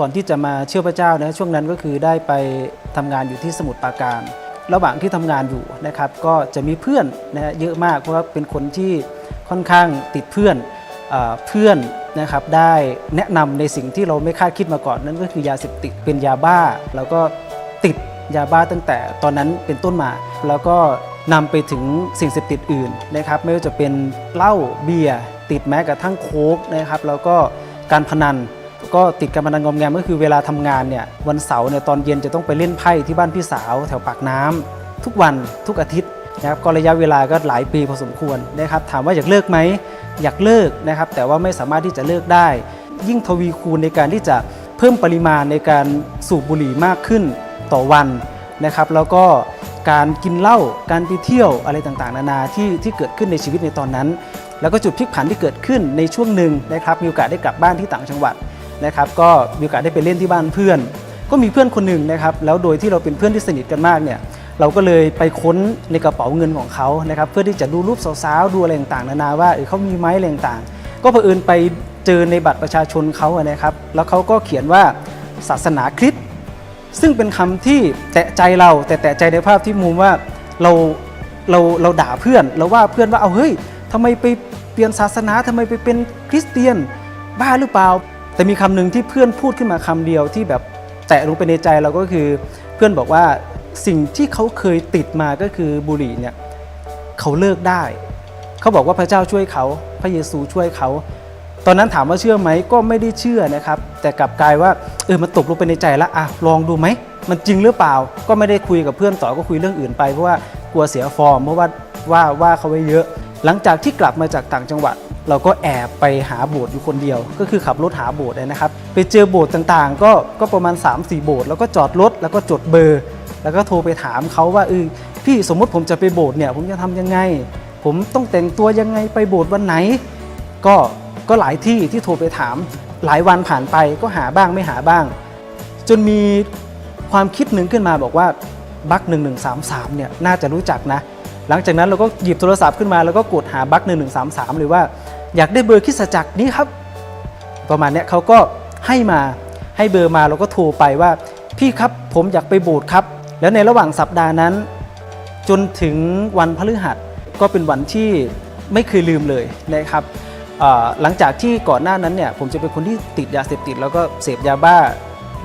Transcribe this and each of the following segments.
ก่อนที่จะมาเชื่อพระเจ้านะช่วงนั้นก็คือได้ไปทำงานอยู่ที่สมุทรปราการ ระหว่างที่ทำงานอยู่นะครับก็จะมีเพื่อนนะฮะเยอะมากเพราะว่าเป็นคนที่ค่อนข้างติดเพื่อนเอเพื่อนนะครับได้แนะนำในสิ่งที่เราไม่คาดคิดมาก่อนนั่นก็คือยาเสพติดเป็นยาบ้า แล้วก็ติดยาบ้าตั้งแต่ตอนนั้นเป็นต้นมา แล้วก็นำไปถึงสิ่งเสพติดอื่นนะครับ ไม่ว่าจะเป็นเหล้าเบียร์ติดแม้กระทั่งโค้กนะครับ แล้วก็การพนัน ก็ติดการพนันงอมแงมก็คือเวลาทำงานเนี่ยวันเสาร์เนี่ยตอนเย็นจะต้องไปเล่นไพ่ที่บ้านพี่สาว แถวปากน้ำทุกวันทุกอาทิตย์นะครับก็ระยะเวลาก็หลายปีพอสมควรนะครับถามว่าอยากเลิกไหมอยากเลิกนะครับแต่ว่าไม่สามารถที่จะเลิกได้ ยิ่งทวีคูณในการที่จะเพิ่มปริมาณในการสูบบุหรี่มากขึ้นต่อวันนะครับแล้วก็การกินเหล้าการไปเที่ยวอะไรต่างๆ นานาที่ที่เกิดขึ้นในชีวิตในตอนนั้น แล้วก็จุดพลิกผันที่เกิดขึ้นในช่วงหนึ่งนะครับมีโอกาสได้กลับบ้านที่ต่างจังหวัด นะครับก็มีโอกาสได้ไปเล่นที่บ้านเพื่อน ก็มีเพื่อนคนหนึ่งนะครับแล้วโดยที่เราเป็นเพื่อนที่สนิทกันมากเนี่ยเราก็เลยไปค้นในกระเป๋าเงินของเขานะครับเพื่อที่จะดูรูปสาวๆดูอะไรต่างๆนานาว่าเออเขามีไหมอะไรต่างๆก็เผอิญไปเจอในบัตรประชาชนเขานะครับ แล้วเขาก็เขียนว่าศาสนาคริสต์ซึ่งเป็นคำที่แตะใจเราแต่แตะใจในภาพที่มุมว่าเราเราเราด่าเพื่อนเราว่าเพื่อนว่าเอาเฮ้ยทำไมไปเปลี่ยนศาสนาทำไมไปเป็นคริสเตียนบ้าหรือเปล่า แต่มีคำหนึ่งที่เพื่อนพูดขึ้นมาคำเดียวที่แบบแตะลงไปในใจเราก็คือ เพื่อนบอกว่าสิ่งที่เขาเคยติดมาก็คือบุหรี่เนี่ยเขาเลิกได้ เขาบอกว่าพระเจ้าช่วยเขาพระเยซูช่วยเขา ตอนนั้นถามว่าเชื่อไหมก็ไม่ได้เชื่อนะครับ แต่กลับกลายว่าเออมันตกลงไปในใจแล้วอะลองดูไหมมันจริงหรือเปล่าก็ไม่ได้คุยกับเพื่อนต่อก็คุยเรื่องอื่นไปเพราะว่ากลัวเสียฟอร์มเพราะว่าว่าว่าเขาไว้เยอะ หลังจากที่กลับมาจากต่างจังหวัด เราก็แอบไปหาโบสถ์อยู่คนเดียว ก็คือขับรถหาโบสถ์นะครับ ไปเจอโบสถ์ต่างๆ ก็ก็ประมาณ 3-4 โบสถ์แล้วก็จอดรถแล้วก็จดเบอร์ แล้วก็โทรไปถามเขาว่าเออพี่สมมติผมจะไปโบสถ์เนี่ยผมจะทำยังไง ผมต้องแต่งตัวยังไงไปโบสถ์วันไหน ก็ก็หลายที่ที่โทรไปถาม หลายวันผ่านไปก็หาบ้างไม่หาบ้าง จนมีความคิดหนึ่งขึ้นมาบอกว่าบัค1133เนี่ยน่าจะรู้จักนะ หลังจากนั้นเราก็หยิบโทรศัพท์ขึ้นมาแล้วก็กดหาบัค1133เลยว่าอยากได้เบอร์คิสจักรนี้ครับ ประมาณเนี้ยเขาก็ให้มาให้เบอร์มาเราก็โทรไปว่าพี่ครับผมอยากไปโบสถ์ครับ แล้วในระหว่างสัปดาห์นั้น จนถึงวันพฤหัสก็เป็นวันที่ไม่เคยลืมเลยนะครับหลังจากที่ก่อนหน้านั้นเนี่ยผมจะเป็นคนที่ติดยาเสพติด แล้วก็เสพยาบ้า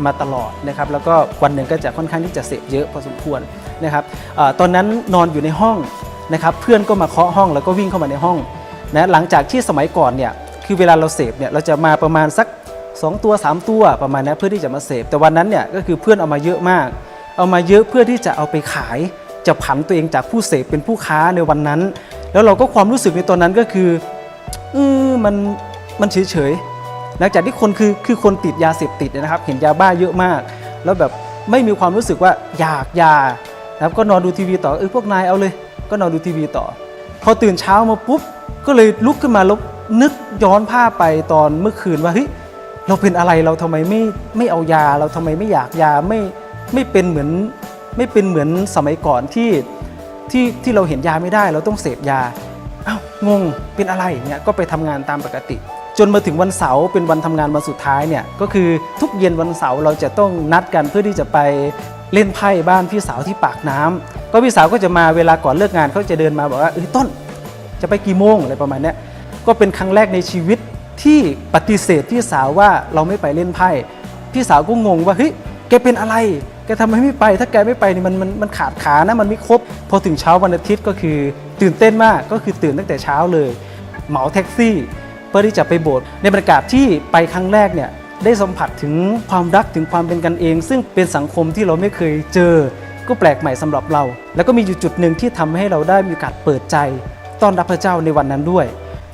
มาตลอดนะครับแล้วก็วันหนึ่งก็จะค่อนข้างที่จะเสพเยอะพอสมควรนะครับอตอนนั้นนอนอยู่ในห้องนะครับเพื่อนก็มาเคาะห้องแล้วก็วิ่งเข้ามาในห้องนะหลังจากที่สมัยก่อนเนี่ยคือเวลาเราเสพเนี่ยเราจะมาประมาณสัก 2 ตัว 3 ตัวประมาณนี้เพื่อที่จะมาเสพ แต่วันนั้นเนี่ยก็คือเพื่อนเอามาเยอะมาก เอามาเยอะเพื่อที่จะเอาไปขาย จะผันตัวเองจากผู้เสพเป็นผู้ค้าในวันนั้น แล้วเราก็ความรู้สึกในตอนนั้นก็คือเออมันมันเฉยเฉย หลังจากที่คนคือคือคนติดยาเสพติดนะครับ เห็นยาบ้าเยอะมาก แล้วแบบไม่มีความรู้สึกว่าอยากยานะครับก็นอนดูทีวีต่อเออพวกนายเอาเลย ก็นอนดูทีวีต่อ พอตื่นเช้ามาปุ๊บก็เลยลุกขึ้นมาล้วนึกย้อนภาพไปตอนเมื่อคืนว่าเฮ้ยเราเป็นอะไรเราทำไมไม่ไม่เอายาเราทำไมไม่อยากยาไม่ไม่เป็นเหมือนไม่เป็นเหมือนสมัยก่อนที่ที่ที่เราเห็นยาไม่ได้ เราต้องเสพยาอ้าวงงเป็นอะไรเนี่ยก็ไปทำงานตามปกติ จนมาถึงวันเสาร์เป็นวันทำงานวันสุดท้ายเนี่ยก็คือทุกเย็นวันเสาร์เราจะต้องนัดกันเพื่อที่จะไปเล่นไพ่บ้านพี่สาวที่ปากน้ำก็พี่สาวก็จะมาเวลาก่อนเลิกงานเขาจะเดินมาบอกว่าเอ้ยต้น จะไปกี่โมงอะไรประมาณนี้ก็เป็นครั้งแรกในชีวิตที่ปฏิเสธพี่สาวว่าเราไม่ไปเล่นไพ่พี่สาวก็งงว่าเฮ้ยแกเป็นอะไรแกทำไมไม่ไป ถ้าแกไม่ไปนี่มันมันมันขาดขานะมันไม่ครบพอถึงเช้าวันอาทิตย์ก็คือ ตื่นเต้นมากก็คือตื่นตั้งแต่เช้าเลย เหมาแท็กซี่ พื่อที่จะไปโบสถ์ในบรรยากาศที่ไปครั้งแรกเนี่ยได้สัมผัสถึงความรักถึงความเป็นกันเอง ซึ่งเป็นสังคมที่เราไม่เคยเจอ ก็แปลกใหม่สำหรับเรา แล้วก็มีอยู่จุดหนึ่งที่ทำให้เราได้มีโอกาสเปิดใจต้อนรับพระเจ้าในวันนั้นด้วย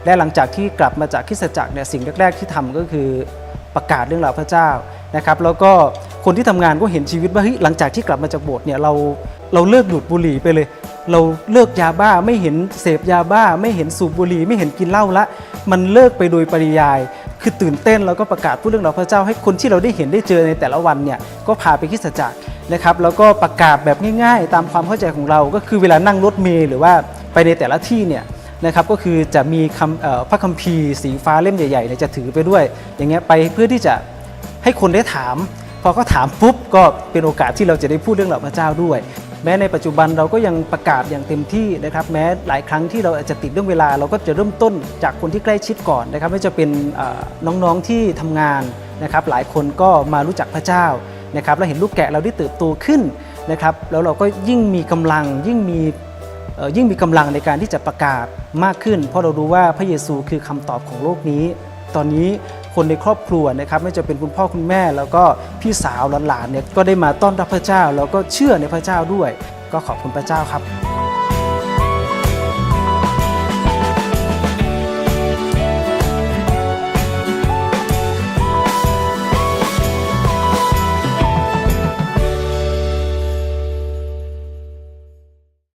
และหลังจากที่กลับมาจากคริสตจักรเนี่ยสิ่งแรกๆที่ทำก็คือประกาศเรื่องราวพระเจ้านะครับ แล้วก็คนที่ทำงานก็เห็นชีวิตว่าเฮ้ยหลังจากที่กลับมาจากโบสถ์เนี่ยเราเราเลิกดูดบุหรี่ไปเลย เราเลิกยาบ้าไม่เห็นเสพยาบ้า ไม่เห็นสูบบุหรี่ไม่เห็นกินเหล้าละ มันเลิกไปโดยปริยาย คือตื่นเต้นแล้วก็ประกาศพูดเรื่องราวพระเจ้าให้คนที่เราได้เห็นได้เจอในแต่ละวันเนี่ยก็พาไปคริสตจักรนะครับแล้วก็ประกาศแบบง่าย ๆ ตามความเข้าใจของเราก็คือเวลานั่งรถเมล์หรือว่าไปในแต่ละที่เนี่ยนะครับก็คือจะมีคำพระคัมภีร์สีฟ้าเล่มใหญ่ๆเนี่ยจะถือไปด้วย อย่างเงี้ยไปเพื่อที่จะให้คนได้ถาม พอเขาถามปุ๊บก็เป็นโอกาสที่เราจะได้พูดเรื่องเหล่าพระเจ้าด้วย แม้ในปัจจุบันเราก็ยังประกาศอย่างเต็มที่นะครับแม้หลายครั้งที่เราอาจจะติดเรื่องเวลา เราก็จะเริ่มต้นจากคนที่ใกล้ชิดก่อนนะครับไม่จะเป็นน้องๆที่ทำงานนะครับหลายคนก็มารู้จักพระเจ้านะครับแล้วเห็นลูกแกะเราได้เติบโตขึ้นนะครับแล้วเราก็ยิ่งมีกำลังยิ่งมียิ่งมีกำลังในการที่จะประกาศมากขึ้น เพราะเรารู้ว่าพระเยซูคือคำตอบของโลกนี้ ตอนนี้ คนในครอบครัวนะครับไม่จะเป็นคุณพ่อคุณแม่ แล้วก็พี่สาวหลานๆเนี่ยก็ได้มาต้อนรับพระเจ้า แล้วก็เชื่อในพระเจ้าด้วย ก็ขอบคุณพระเจ้าครับ